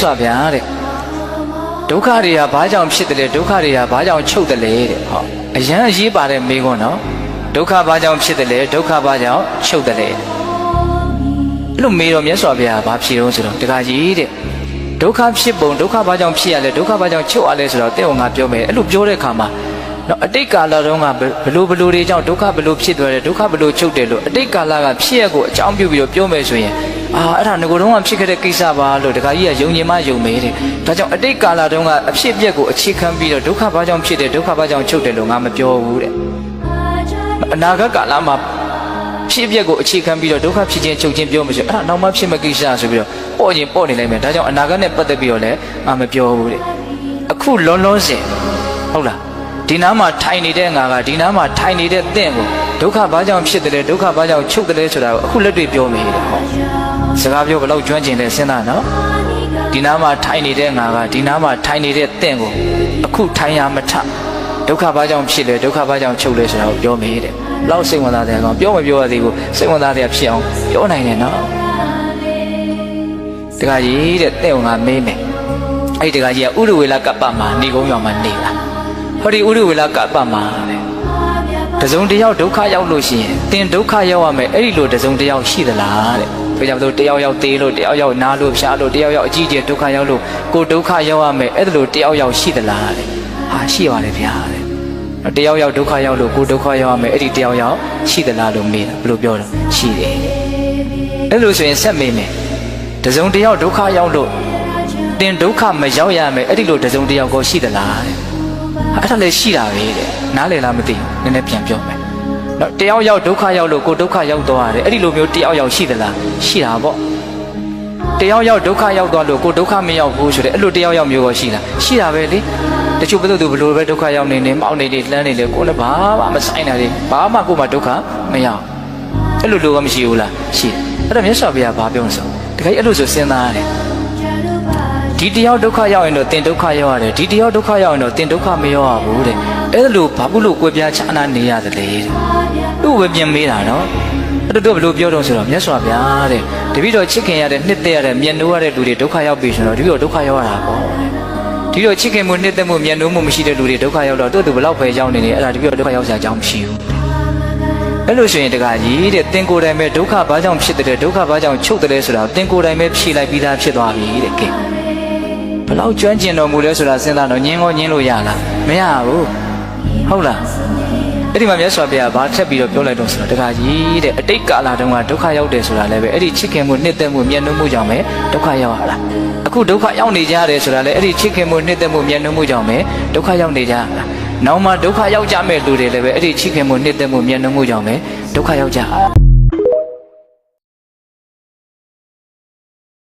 ဆိုဗျာတဲ့ဒုက္ခတွေကဘာကြောင့်ဖြစ်တယ်လဲဒုက္ခတွေကဘာကြောင့်ချုပ်တယ်လဲတဲ့ဟောအရန်အရေးပါတဲ့မေးခွန်းနော်ဒုက္ခဘာကြောင့်ဖြစ်တယ်လဲဒုက္ခဘာကြောင့်ချုပ်တယ်လဲအဲ့လိုမေးတော့မြတ်စွာဘုရားဘာဖြေတော့ဆိုတော့တခါကြီးတဲ့ဒုက္ခဖြစ်ပုံဒုက္ခဘာကြောင့်ဖြစ်ရလဲဒုက္ခဘာကြောင့်ချုပ်ရလဲဆိုတော့တဲ့ဟောငါပြောမယ်အဲ့လိုပြောတဲ့အခါမှာနော်အတိတ်ကာလတုန်းကဘလို့ဘလို့တွေကြောင့်ဒုက္ခဘလို့ဖြစ်သွားတယ်ဒုက္ခဘလို့ချုပ်တယ်လို့အတိတ်ကာလကဖြစ်ရကိုအကြောင်းပြုပြီးတော့ပြောမယ်ဆိုရင် အာအဲ့ဒါငကိုယ်တုန်းကဖြစ်ခဲ့တဲ့ကိစ္စပါလို့တခါကြီးကယုံကြည်မှယုံမေးတယ်ဒါကြောင့်အတိတ်ကာလတုန်းကအဖြစ်အပျက်ကိုအခြေခံပြီးတော့ဒုက္ခဘာကြောင့်ဖြစ်တယ်ဒုက္ခဘာကြောင့်ချုပ်တယ်လို့ငါမပြောဘူးတဲ့အနာဂတ်ကာလမှာဖြစ်အပျက်ကိုအခြေခံပြီးတော့ဒုက္ခဖြစ်ခြင်းချုပ်ခြင်းပြောမှဆိုအဲ့ဒါနောက်မှဖြစ်မဲ့ကိစ္စဆိုပြီးတော့ပေါ့ချင်းပေါ့နေလိုက်မယ်ဒါကြောင့်အနာဂတ်နဲ့ပတ်သက်ပြီးတော့လည်းငါမပြောဘူးတဲ့အခုလုံးလုံးစင်ဟုတ်လားဒီနားမှာထိုင်နေတဲ့ငါကဒီနားမှာထိုင်နေတဲ့တင့်ကိုဒုက္ခဘာကြောင့်ဖြစ်တယ်လဲဒုက္ခဘာကြောင့်ချုပ်တယ်လဲဆိုတာကိုအခုလက်တွေ့ပြောမိတယ်ဟော စကားပြောဘယ်လောက်ကျွမ်းကျင်လဲစဉ်းစားနော်ဒီနားမှာထိုင်နေတဲ့ငါကဒီနားမှာထိုင်နေတဲ့တင့်ကိုအခုထိုင်ရမထဒုက္ခဘာကြောင့်ဖြစ်လဲဒုက္ခဘာကြောင့်ချုပ်လဲဆိုတာကိုပြောမိတယ်လောက်စိတ်ဝင်စားတယ်ကောင်ပြောမပြောရသေးဘူးစိတ်ဝင်စားတယ်ဖြစ်အောင်ပြောနိုင်တယ်နော်တခါကြီးတဲ့တင့်ကိုငါမေးမယ်အဲ့ဒီတခါကြီးကဥရဝေလကပ္ပမှာနေကုန်းရောင်မှာနေတာဟောဒီဥရဝေလကပ္ပမှာတဲ့တစုံတစ်ယောက်ဒုက္ခရောက်လို့ရှိရင်သင်ဒုက္ခရောက်ရမယ်အဲ့ဒီလိုတစုံတစ်ယောက်ရှိသလားတဲ့။ ဒါကြောင့်မို့တယောက်ယောက်သေးလို့တယောက်ယောက်နားလို့ဖျားလို့တယောက်ယောက်အကြီးကျယ်ဒုက္ခရောက်လို့ကိုယ်ဒုက္ခရောက်ရမယ်အဲ့ဒါလိုတယောက်ယောက်ရှိသလားတဲ့။ဟာရှိပါတယ်ဗျာတဲ့။နော်တယောက်ယောက်ဒုက္ခရောက်လို့ကိုယ်ဒုက္ခရောက်ရမယ်အဲ့ဒီတယောက်ယောက်ရှိသလားလို့မေးတာဘယ်လိုပြောတော့ရှိတယ်။အဲ့လိုဆိုရင်ဆက်မေးမယ်။တစုံတစ်ယောက်ဒုက္ခရောက်လို့သင်ဒုက္ခမရောက်ရမယ်အဲ့ဒီလိုတစုံတစ်ယောက်ကိုရှိသလားတဲ့။အဲ့ဒါလည်းရှိတာပဲတဲ့နားလည်လားမသိဘူးနည်းနည်းပြန်ပြောမယ် နော်တယောက်ယောက်ဒုက္ခရောက်လို့ကိုယ်ဒုက္ခရောက်သွားတယ်အဲ့ဒီလိုမျိုးတယောက်ယောက်ရှိသလားရှိတာပေါ့တယောက်ယောက်ဒုက္ခရောက်သွားလို့ကိုယ်ဒုက္ခမရောက်ဘူးဆိုတဲ့အဲ့လိုတယောက်ယောက်မျိုးကိုရှိလားရှိတာပဲလေတချို့ဘယ်သူဘလို့ပဲဒုက္ခရောက်နေနေမောက်နေနေလှမ်းနေလေကိုယ်လည်းဘာမှမဆိုင်တာလေဘာမှကိုယ်မှဒုက္ခမရောက်အဲ့လိုလိုကမရှိဘူးလားရှိတယ်အဲ့ဒါမြတ်စွာဘုရားဘာပြောလဲဆိုတခါကြီးအဲ့လိုဆိုစဉ်းစားရတယ် ဒီတယောက်ဒုက္ခရောက်ရင်တော့တင်ဒုက္ခရောက်ရတယ်ဒီတယောက်ဒုက္ခရောက်ရင်တော့တင်ဒုက္ခမရောက်ရဘူးတဲ့အဲ့ဒါလို့ဘာဘူးလို့ကိုယ်ပြားချာနာနေရတယ်လေတဲ့သူ့ကိုပဲပြင်မေးတာနော်အဲ့ဒါတို့ဘယ်လိုပြောတော့ဆိုတော့မြတ်စွာဘုရားတဲ့တပည့်တော်ချစ်ခင်ရတဲ့နှစ်သက်ရတဲ့မျက်နှိုးရတဲ့လူတွေဒုက္ခရောက်ပြီဆိုတော့တပည့်တော်ဒုက္ခရောက်ရတာပေါ့တဲ့ဒီတော့ချစ်ခင်မှုနှစ်သက်မှုမျက်နှိုးမှုမရှိတဲ့လူတွေဒုက္ခရောက်တော့သူ့သူဘယ်လောက်ပဲရောက်နေနေအဲ့ဒါတပည့်တော်ဒုက္ခရောက်စရာအကြောင်းမရှိဘူးအဲ့လိုဆိုရင်တကကြီးတဲ့တင်ကိုယ်တိုင်ပဲဒုက္ခဘာကြောင့်ဖြစ်တယ်ဒုက္ခဘာကြောင့်ချုပ်တယ်ဆိုတာတင်ကိုယ်တိုင်ပဲဖြေလိုက်ပြီးသားဖြစ်သွားပြီတဲ့ကဲ ဘလောက်ကျွမ်းကျင်တော်မူလဲဆိုတာစဉ်းစားတော့ညင်းကောညင်းလို့ရလားမရဘူးဟုတ်လားအဲ့ဒီမှာမြတ်စွာဘုရားဘာထက်ပြီးတော့ပြောလိုက်တော့ဆိုတော့တခါကြီးတဲ့အတိတ်ကာလတုန်းကဒုက္ခရောက်တယ်ဆိုတာလည်းပဲအဲ့ဒီချစ်ခင်မှုနှစ်သက်မှုမျက်နှာမှုကြောင့်ပဲဒုက္ခရောက်ရတာအခုဒုက္ခရောက်နေကြရတယ်ဆိုတာလည်းအဲ့ဒီချစ်ခင်မှုနှစ်သက်မှုမျက်နှာမှုကြောင့်ပဲဒုက္ခရောက်နေကြရတာနောက်မှဒုက္ခရောက်ကြမဲ့လူတွေလည်းပဲအဲ့ဒီချစ်ခင်မှုနှစ်သက်မှုမျက်နှာမှုကြောင့်ပဲဒုက္ခရောက်ကြရတာ